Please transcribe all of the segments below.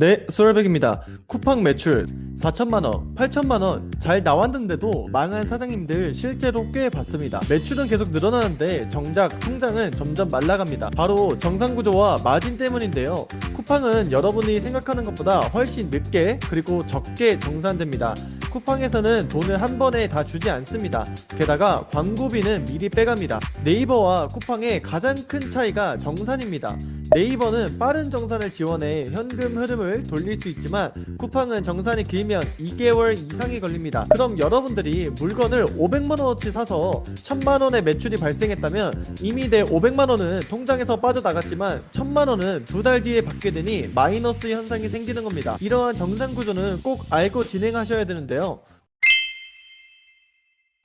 네, 수월백입니다. 쿠팡 매출 4천만 원, 8천만 원 잘 나왔는데도 망한 사장님들 실제로 꽤 봤습니다. 매출은 계속 늘어나는데 정작 통장은 점점 말라갑니다. 바로 정상 구조와 마진 때문인데요. 쿠팡은 여러분이 생각하는 것보다 훨씬 늦게 그리고 적게 정산됩니다. 쿠팡에서는 돈을 한 번에 다 주지 않습니다. 게다가 광고비는 미리 빼갑니다. 네이버와 쿠팡의 가장 큰 차이가 정산입니다. 네이버는 빠른 정산을 지원해 현금 흐름을 돌릴 수 있지만 쿠팡은 정산이 길면 2개월 이상이 걸립니다. 그럼 여러분들이 물건을 500만 원어치 사서 1000만 원의 매출이 발생했다면 이미 내 500만 원은 통장에서 빠져나갔지만 1000만 원은 두 달 뒤에 받게 되니 마이너스 현상이 생기는 겁니다. 이러한 정산 구조는 꼭 알고 진행하셔야 되는데요.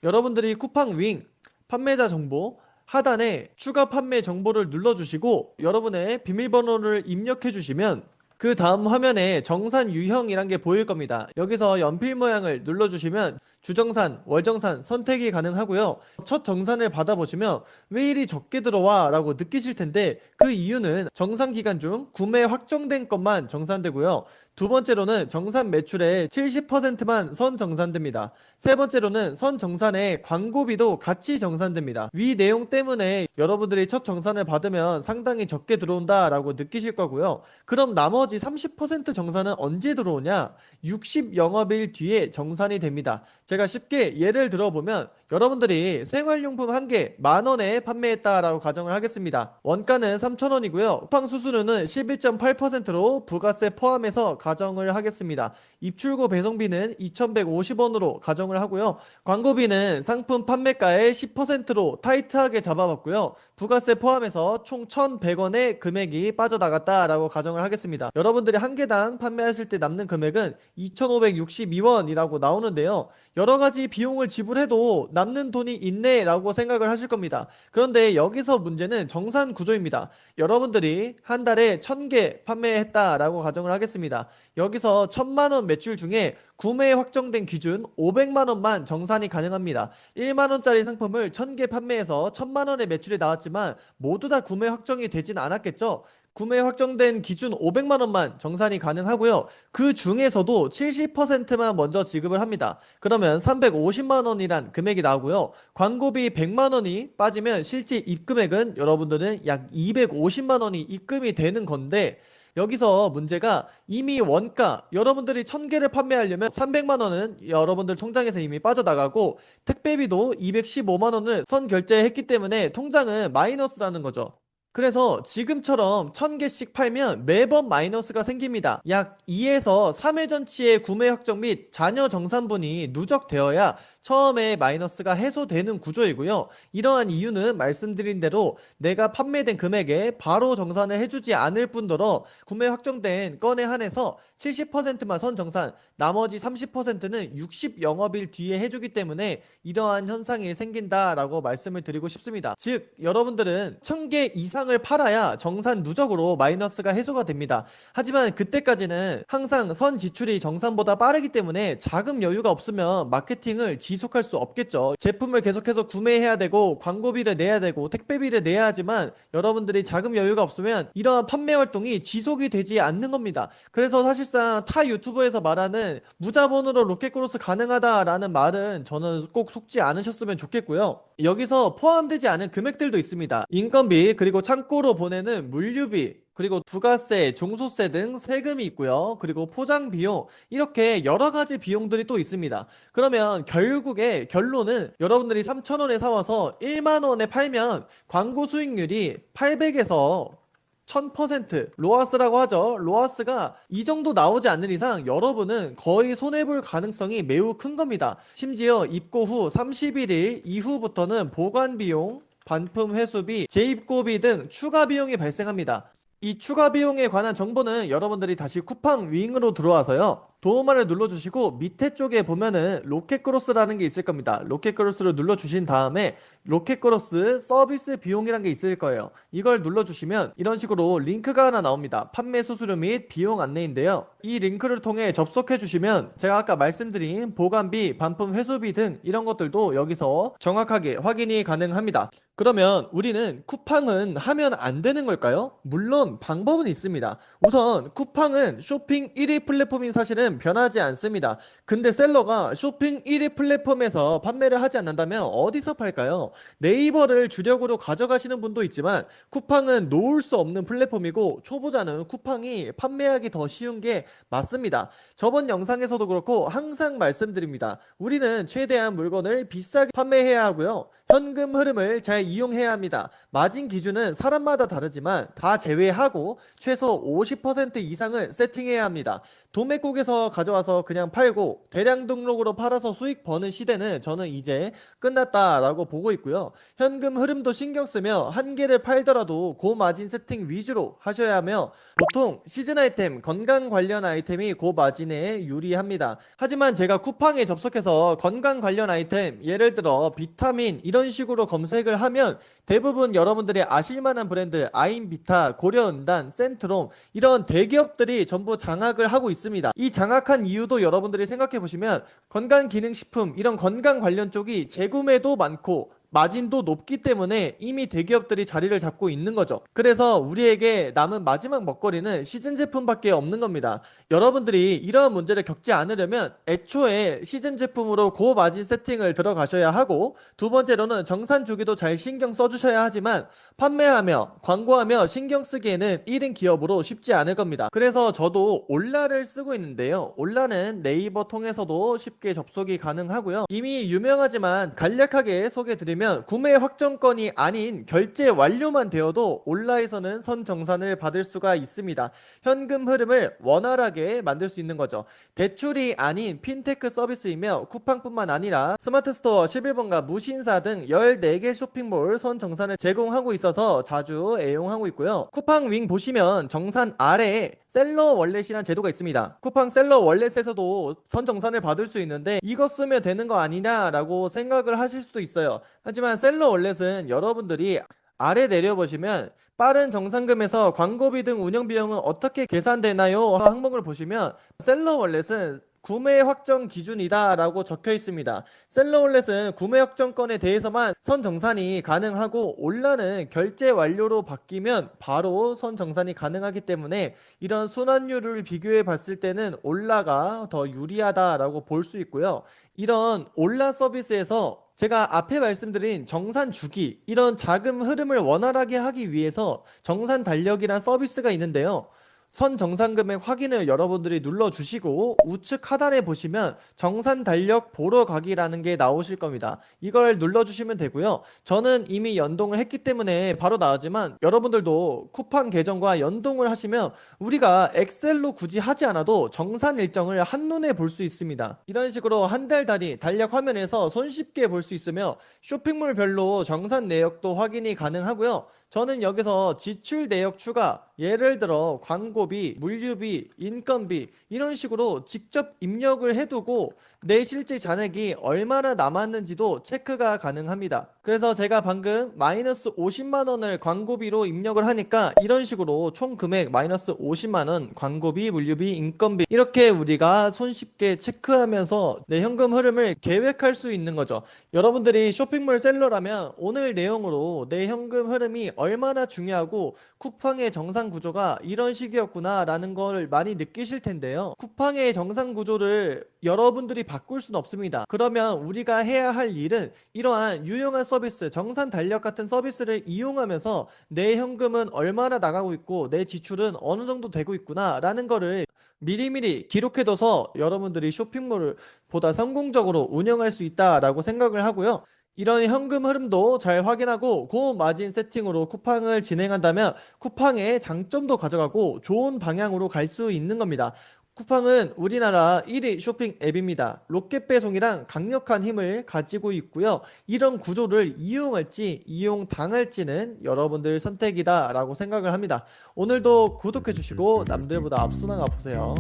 여러분들이 쿠팡 윙 판매자 정보 하단에 추가 판매 정보를 눌러주시고 여러분의 비밀번호를 입력해 주시면 그 다음 화면에 정산 유형이란 게 보일 겁니다. 여기서 연필 모양을 눌러주시면 주정산, 월정산 선택이 가능하고요. 첫 정산을 받아보시면 왜 이리 적게 들어와 라고 느끼실 텐데 그 이유는 정산 기간 중 구매 확정된 것만 정산되고요. 두 번째로는 정산 매출의 70%만 선 정산됩니다. 세 번째로는 선 정산에 광고비도 같이 정산됩니다. 위 내용 때문에 여러분들이 첫 정산을 받으면 상당히 적게 들어온다라고 느끼실 거고요. 그럼 나머지 30% 정산은 언제 들어오냐? 60 영업일 뒤에 정산이 됩니다. 제가 쉽게 예를 들어보면 여러분들이 생활용품 한 개 만 원에 판매했다라고 가정을 하겠습니다. 원가는 3,000원이고요. 쿠팡 수수료는 11.8%로 부가세 포함해서 가정을 하겠습니다. 입출고 배송비는 2,150원으로 가정을 하고요. 광고비는 상품 판매가의 10%로 타이트하게 잡아봤고요. 부가세 포함해서 총 1,100원의 금액이 빠져나갔다라고 가정을 하겠습니다. 여러분들이 한 개당 판매하실 때 남는 금액은 2,562원이라고 나오는데요. 여러 가지 비용을 지불해도 남는 돈이 있네라고 생각을 하실 겁니다. 그런데 여기서 문제는 정산 구조입니다. 여러분들이 한 달에 1000개 판매했다라고 가정을 하겠습니다. 여기서 1000만 원 매출 중에 구매 확정된 기준 500만 원만 정산이 가능합니다. 1만 원짜리 상품을 1000개 판매해서 1000만 원의 매출이 나왔지만 모두 다 구매 확정이 되진 않았겠죠. 구매 확정된 기준 500만 원만 정산이 가능하고요. 그 중에서도 70%만 먼저 지급을 합니다. 그러면 350만 원이란 금액이 나오고요. 광고비 100만 원이 빠지면 실제 입금액은 여러분들은 약 250만 원이 입금이 되는 건데 여기서 문제가 이미 원가 여러분들이 1000개를 판매하려면 300만 원은 여러분들 통장에서 이미 빠져나가고 택배비도 215만 원을 선 결제했기 때문에 통장은 마이너스라는 거죠. 그래서 지금처럼 1000개씩 팔면 매번 마이너스가 생깁니다. 약 2에서 3회 전치의 구매 확정 및 잔여 정산분이 누적되어야 처음에 마이너스가 해소되는 구조이고요. 이러한 이유는 말씀드린 대로 내가 판매된 금액에 바로 정산을 해주지 않을 뿐더러 구매 확정된 건에 한해서 70%만 선 정산, 나머지 30%는 60 영업일 뒤에 해주기 때문에 이러한 현상이 생긴다라고 말씀을 드리고 싶습니다. 즉, 여러분들은 1000개 이상 을 팔아야 정산 누적으로 마이너스가 해소가 됩니다. 하지만 그때까지는 항상 선 지출이 정산보다 빠르기 때문에 자금 여유가 없으면 마케팅을 지속할 수 없겠죠. 제품을 계속해서 구매해야 되고 광고비를 내야 되고 택배비를 내야 하지만 여러분들이 자금 여유가 없으면 이러한 판매 활동이 지속이 되지 않는 겁니다. 그래서 사실상 타 유튜브에서 말하는 무자본으로 로켓크로스 가능하다라는 말은 저는 꼭 속지 않으셨으면 좋겠고요. 여기서 포함되지 않은 금액들도 있습니다. 인건비 그리고 창고로 보내는 물류비 그리고 부가세, 종소세 등 세금이 있고요. 그리고 포장 비용 이렇게 여러 가지 비용들이 또 있습니다. 그러면 결국에 결론은 여러분들이 3,000원에 사와서 1만 원에 팔면 광고 수익률이 800에서 1000% 로아스라고 하죠. 로아스가 이 정도 나오지 않는 이상 여러분은 거의 손해볼 가능성이 매우 큰 겁니다. 심지어 입고 후 31일 이후부터는 보관 비용, 반품 회수비, 재입고비 등 추가 비용이 발생합니다. 이 추가 비용에 관한 정보는 여러분들이 다시 쿠팡 윙으로 들어와서요. 도움말을 눌러주시고 밑에 쪽에 보면은 로켓 크로스라는 게 있을 겁니다. 로켓 크로스를 눌러주신 다음에 로켓 크로스 서비스 비용이란 게 있을 거예요. 이걸 눌러주시면 이런 식으로 링크가 하나 나옵니다. 판매 수수료 및 비용 안내인데요. 이 링크를 통해 접속해 주시면 제가 아까 말씀드린 보관비, 반품 회수비 등 이런 것들도 여기서 정확하게 확인이 가능합니다. 그러면 우리는 쿠팡은 하면 안 되는 걸까요? 물론 방법은 있습니다. 우선 쿠팡은 쇼핑 1위 플랫폼인 사실은 변하지 않습니다. 근데 셀러가 쇼핑 1위 플랫폼에서 판매를 하지 않는다면 어디서 팔까요? 네이버를 주력으로 가져가시는 분도 있지만 쿠팡은 놓을 수 없는 플랫폼이고 초보자는 쿠팡이 판매하기 더 쉬운 게 맞습니다. 저번 영상에서도 그렇고 항상 말씀드립니다. 우리는 최대한 물건을 비싸게 판매해야 하고요. 현금 흐름을 잘 이용해야 합니다. 마진 기준은 사람마다 다르지만 다 제외하고 최소 50% 이상은 세팅해야 합니다. 도매국에서 가져와서 그냥 팔고 대량 등록으로 팔아서 수익 버는 시대는 저는 이제 끝났다라고 보고 있고요. 현금 흐름도 신경 쓰며 한 개를 팔더라도 고마진 세팅 위주로 하셔야 하며 보통 시즌 아이템, 건강 관련 아이템이 고마진에 유리합니다. 하지만 제가 쿠팡에 접속해서 건강 관련 아이템, 예를 들어 비타민 이런 식으로 검색을 하면 대부분 여러분들이 아실만한 브랜드 아임비타, 고려은단, 센트롬 이런 대기업들이 전부 장악을 하고 있습니다. 이 장 악한 이유도 여러분들이 생각해 보시면 건강기능식품 이런 건강 관련 쪽이 재구매도 많고 마진도 높기 때문에 이미 대기업들이 자리를 잡고 있는 거죠. 그래서 우리에게 남은 마지막 먹거리는 시즌 제품밖에 없는 겁니다. 여러분들이 이러한 문제를 겪지 않으려면 애초에 시즌 제품으로 고마진 세팅을 들어가셔야 하고 두 번째로는 정산 주기도 잘 신경 써주셔야 하지만 판매하며 광고하며 신경 쓰기에는 1인 기업으로 쉽지 않을 겁니다. 그래서 저도 올라를 쓰고 있는데요. 올라는 네이버 통해서도 쉽게 접속이 가능하고요. 이미 유명하지만 간략하게 소개드리면 구매 확정권이 아닌 결제 완료만 되어도 온라에서는 선정산을 받을 수가 있습니다. 현금 흐름을 원활하게 만들 수 있는 거죠. 대출이 아닌 핀테크 서비스이며 쿠팡뿐만 아니라 스마트 스토어 11번가 무신사 등 14개 쇼핑몰 선정산을 제공하고 있어서 자주 애용하고 있고요. 쿠팡 윙 보시면 정산 아래에 셀러 월렛이라는 제도가 있습니다. 쿠팡 셀러 월렛에서도 선정산을 받을 수 있는데 이거 쓰면 되는 거 아니냐라고 생각을 하실 수도 있어요. 하지만 셀러 월렛은 여러분들이 아래 내려보시면 빠른 정산금에서 광고비 등 운영 비용은 어떻게 계산되나요? 항목을 보시면 셀러 월렛은 구매 확정 기준이다라고 적혀 있습니다. 셀러 월렛은 구매 확정권에 대해서만 선 정산이 가능하고 올라는 결제 완료로 바뀌면 바로 선 정산이 가능하기 때문에 이런 순환율을 비교해 봤을 때는 올라가 더 유리하다라고 볼 수 있고요. 이런 올라 서비스에서 제가 앞에 말씀드린 정산 주기 이런 자금 흐름을 원활하게 하기 위해서 정산 달력이란 서비스가 있는데요. 선 정산금액 확인을 여러분들이 눌러주시고 우측 하단에 보시면 정산 달력 보러 가기라는 게 나오실 겁니다. 이걸 눌러주시면 되고요. 저는 이미 연동을 했기 때문에 바로 나오지만 여러분들도 쿠팡 계정과 연동을 하시면 우리가 엑셀로 굳이 하지 않아도 정산 일정을 한눈에 볼 수 있습니다. 이런 식으로 한 달 단위 달력 화면에서 손쉽게 볼 수 있으며 쇼핑몰별로 정산 내역도 확인이 가능하고요. 저는 여기서 지출 내역 추가, 예를 들어 광고 비, 물류비, 인건비 이런 식으로 직접 입력을 해두고 내 실제 잔액이 얼마나 남았는지도 체크가 가능합니다. 그래서 제가 방금 마이너스 50만 원을 광고비로 입력을 하니까 이런 식으로 총 금액 마이너스 50만 원 광고비, 물류비, 인건비 이렇게 우리가 손쉽게 체크하면서 내 현금 흐름을 계획할 수 있는 거죠. 여러분들이 쇼핑몰 셀러라면 오늘 내용으로 내 현금 흐름이 얼마나 중요하고 쿠팡의 정상 구조가 이런 식이었구나라는 걸 많이 느끼실 텐데요. 쿠팡의 정상 구조를 여러분들이 바꿀 수는 없습니다. 그러면 우리가 해야 할 일은 이러한 유용한 서비스, 정산 달력 같은 서비스를 이용하면서 내 현금은 얼마나 나가고 있고 내 지출은 어느 정도 되고 있구나 라는 거를 미리미리 기록해둬서 여러분들이 쇼핑몰을 보다 성공적으로 운영할 수 있다라고 생각을 하고요. 이런 현금 흐름도 잘 확인하고 고마진 세팅으로 쿠팡을 진행한다면 쿠팡의 장점도 가져가고 좋은 방향으로 갈 수 있는 겁니다. 쿠팡은 우리나라 1위 쇼핑 앱입니다. 로켓 배송이랑 강력한 힘을 가지고 있고요. 이런 구조를 이용할지 이용 당할지는 여러분들 선택이다 라고 생각을 합니다. 오늘도 구독해 주시고 남들보다 앞서 나가 보세요.